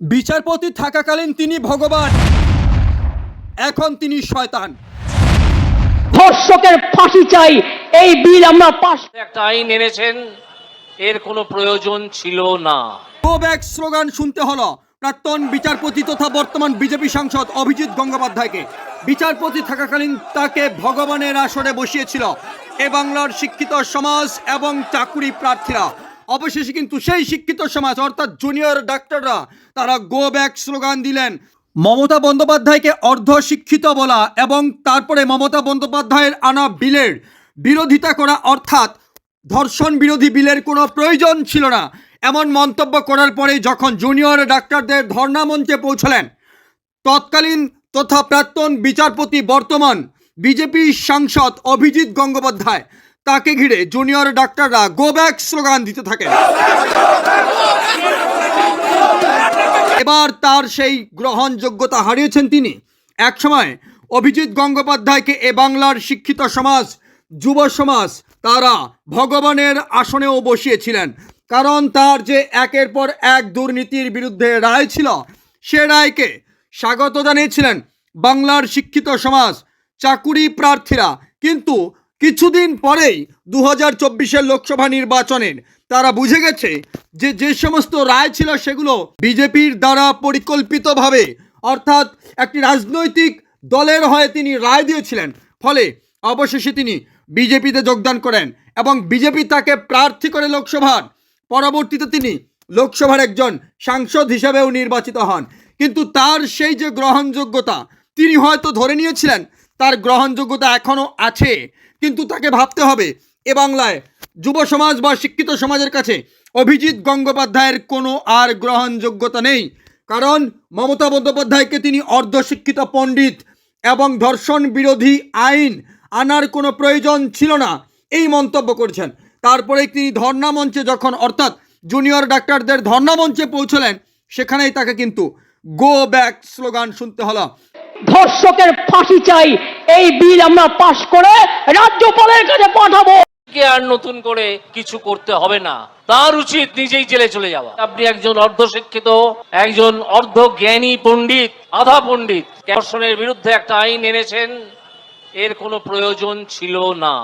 বিচারপতি থাকাকালীন তিনি ভগবান। এখন তিনি শয়তান। ধর্ষকের ফাঁসি চাই এই বিল আমরা পাশ একটা আইন এনেছেন এর কোনো প্রয়োজন ছিল না। গো ব্যাক স্লোগান শুনতে হলো প্রাক্তন বিচারপতি তথা বর্তমান বিজেপি সাংসদ অভিজিৎ গঙ্গোপাধ্যায়কে। বিচারপতি থাকাকালীন তাকে ভগবানের আসরে বসিয়েছিল। এ বাংলার শিক্ষিত সমাজ এবং চাকুরি প্রার্থীরা। অবশেষে কিন্তু সেই শিক্ষিত সমাজ, অর্থাৎ জুনিয়র ডাক্তাররা, তারা গো ব্যাক স্লোগান দিলেন। মমতা বন্দ্যোপাধ্যায়কে অর্ধ শিক্ষিত বলা এবং তারপরে মমতা বন্দ্যোপাধ্যায়ের আনা বিলের বিরোধিতা করা, অর্থাৎ ধর্ষণ বিরোধী বিলের কোনো প্রয়োজন ছিল না। এমন মন্তব্য করার পরে যখন জুনিয়র ডাক্তারদের ধর্ণা মঞ্চে পৌঁছলেন, তৎকালীন তথা প্রাক্তন বিচারপতি বর্তমান বিজেপি সাংসদ অভিজিৎ গঙ্গোপাধ্যায় তাকে ঘিরে জুনিয়র ডাক্তাররা গো ব্যাক স্লোগান দিতে থাকেন। এবার তার সেই গ্রহণযোগ্যতা হারিয়েছেন তিনি। একসময় অভিজিৎ গঙ্গোপাধ্যায়কে এ বাংলার শিক্ষিত সমাজ, যুব সমাজ, তারা ভগবানের আসনেও বসিয়েছিলেন। কারণ তার যে একের পর এক দুর্নীতির বিরুদ্ধে রায় ছিল, সে রায়কে স্বাগত জানিয়েছিলেন বাংলার শিক্ষিত সমাজ, চাকুরি প্রার্থীরা। কিন্তু কিছুদিন পরেই দু হাজার চব্বিশের লোকসভা নির্বাচনের তারা বুঝে গেছে যে যে সমস্ত রায় ছিল সেগুলো বিজেপির দ্বারা পরিকল্পিতভাবে, অর্থাৎ একটি রাজনৈতিক দলের হয়ে তিনি রায় দিয়েছিলেন। ফলে অবশেষে তিনি বিজেপিতে যোগদান করেন এবং বিজেপি তাকে প্রার্থী করে লোকসভার। পরবর্তীতে তিনি লোকসভার একজন সাংসদ হিসেবেও নির্বাচিত হন। কিন্তু তার সেই যে গ্রহণযোগ্যতা, তিনি হয়তো ধরে নিয়েছিলেন তার গ্রহণযোগ্যতা এখনও আছে, কিন্তু তাকে ভাবতে হবে। এ বাংলায় যুব সমাজ বা শিক্ষিত সমাজের কাছে অভিজিৎ গঙ্গোপাধ্যায়ের কোনো আর গ্রহণযোগ্যতা নেই। কারণ মমতা বন্দ্যোপাধ্যায়কে তিনি অর্ধশিক্ষিত পণ্ডিত এবং ধর্ষণ বিরোধী আইন আনার কোনো প্রয়োজন ছিল না, এই মন্তব্য করছেন। তারপরে তিনি ধর্ণা মঞ্চে যখন, অর্থাৎ জুনিয়র ডাক্তারদের ধর্ণা মঞ্চে পৌঁছলেন, সেখানেই তাকে কিন্তু গো ব্যাক স্লোগান শুনতে হলো। ধর্ষকের ফাঁসি চাই। এই বিল আমরা পাশ করে রাজ্যপালের কাছে পাঠাবো। আর নতুন করে কিছু করতে হবে না। তার উচিত নিজেই জেলে চলে যাওয়া। আপনি একজন অর্ধশিক্ষিত, একজন অর্ধ জ্ঞানী পণ্ডিত, আধা পণ্ডিত। ধর্ষণের বিরুদ্ধে একটা আইন এনেছেন। এর কোনো প্রয়োজন ছিল না।